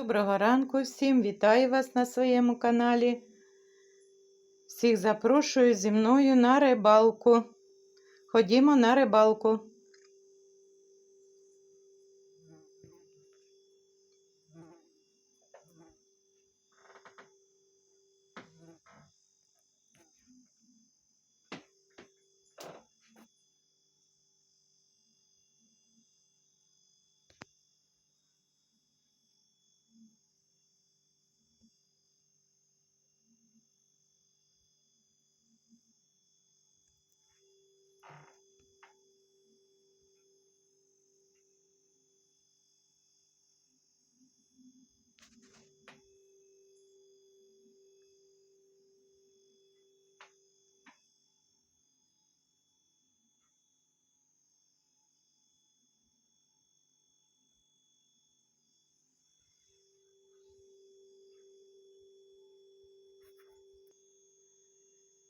Доброго ранку всім! Вітаю вас на своєму каналі. Всіх запрошую зі мною на рибалку. Ходімо на рибалку.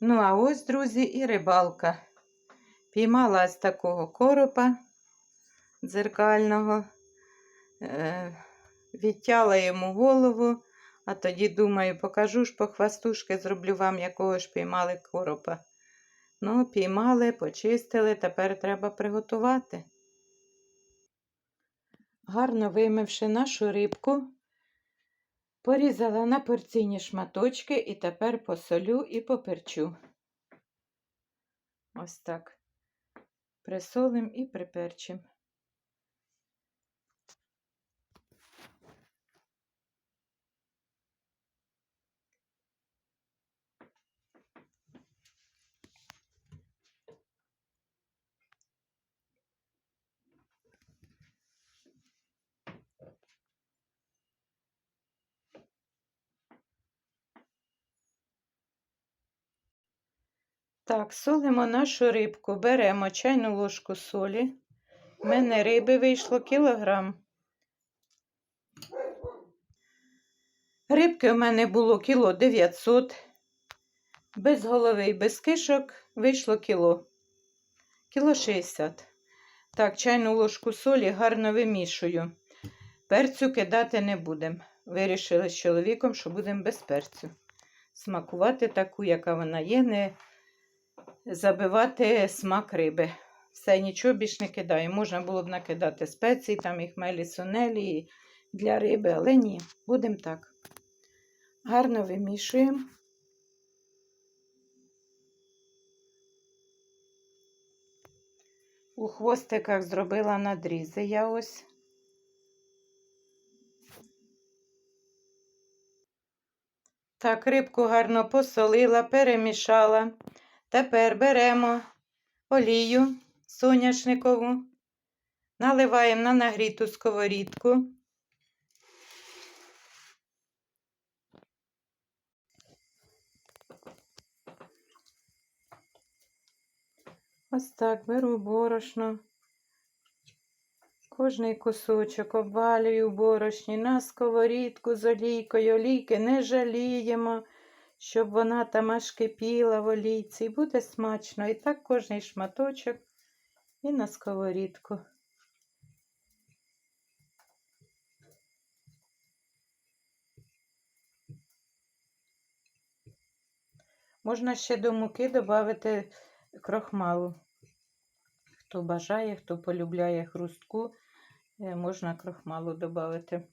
Ну, а ось, друзі, і рибалка. Піймала ось такого коропа дзеркального, е, відтяла йому голову, а тоді, думаю, покажу ж по хвастушки, зроблю вам, якого ж піймали коропа. Ну, піймали, почистили, тепер треба приготувати. Гарно вимивши нашу рибку, порізала на порційні шматочки і тепер посолю і поперчу. Ось так. Присолим і приперчим. Так, солимо нашу рибку. Беремо чайну ложку солі. У мене риби вийшло кілограм. Рибки у мене було кіло 900. Без голови і без кишок вийшло кіло. Кіло 60. Так, чайну ложку солі гарно вимішую. Перцю кидати не будемо. Вирішили з чоловіком, що будемо без перцю. Смакувати таку, яка вона є, не забивати смак риби. Все, нічого більш не кидаю. Можна було б накидати спеції, там і хмелі сунелі для риби, але ні, будемо так. Гарно вимішуємо. У хвостиках зробила надрізи я ось. Так, рибку гарно посолила, перемішала. Тепер беремо олію соняшникову, наливаємо на нагріту сковорідку. Ось так беру борошно. Кожний кусочок обвалюю борошні на сковорідку з олійкою. Олійки не жаліємо щоб вона там аж кипіла в олійці. І буде смачно. І так кожний шматочок і на сковорідку. Можна ще до муки додати крохмалу. Хто бажає, хто полюбляє хрустку, е, можна крохмалу додати.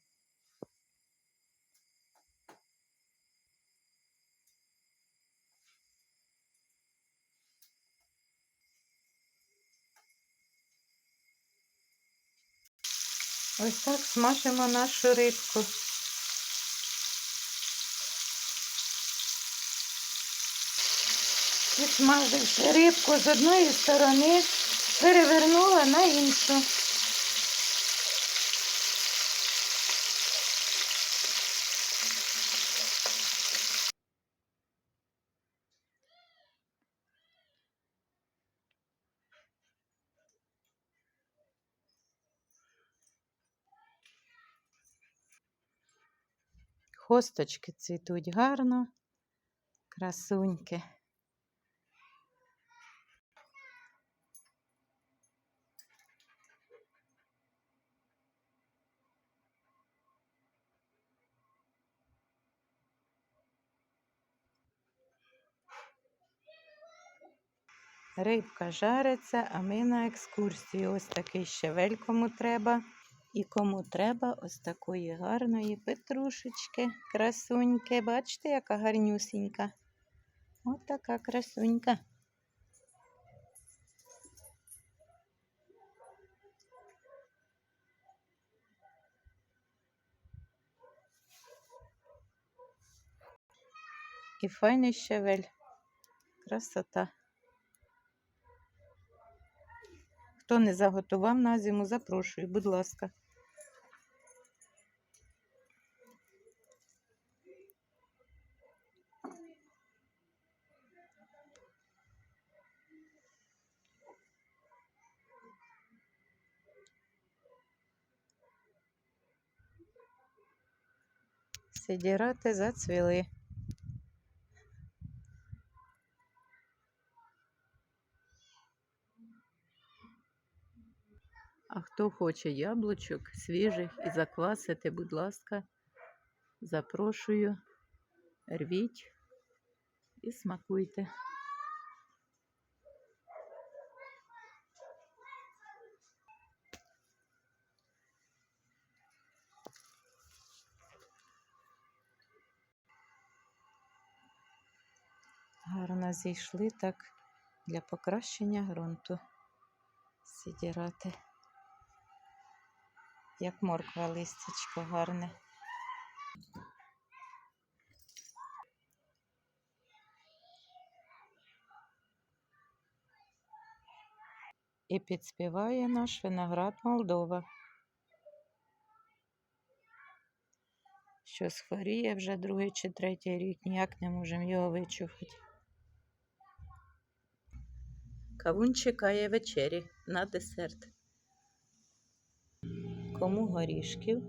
Ось так смажимо нашу рибку. Підсмаживши рибку з одної сторони, перевернула на іншу. Косточки цвітуть гарно, красуньки. Рибка жариться, а ми на екскурсію. Ось такий щавель кому треба. І кому треба ось такої гарної петрушечки, красуньки. Бачите, яка гарнюсінька. Ось така красунька. І файний щавель. Красота. Хто не заготував на зиму, запрошую, будь ласка. Сидірати зацвіли. А хто хоче яблучок свіжих і заквасити, будь ласка, запрошую, рвіть і смакуйте. Гарно зійшли так для покращення ґрунту сидірати. Як морква листячко гарне. І підспіває наш виноград Молдова. Що схворіє вже другий чи третій рік, ніяк не можемо його вичухати. Кавун чекає вечері на десерт. Кому горішків?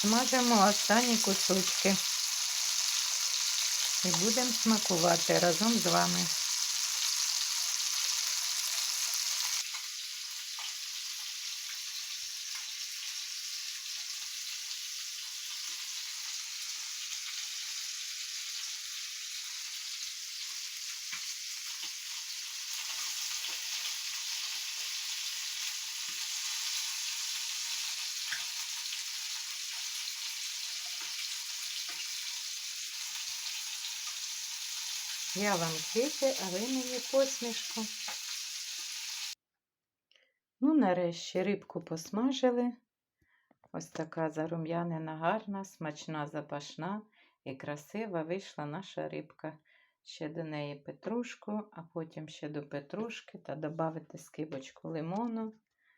Смажемо останні кусочки і будемо смакувати разом з вами. Я вам квіти, а ви мені посмішку. Ну, нарешті рибку посмажили. Ось така зарум'янена, гарна, смачна, запашна і красива вийшла наша рибка. Ще до неї петрушку, а потім ще до петрушки та додати скибочку лимону.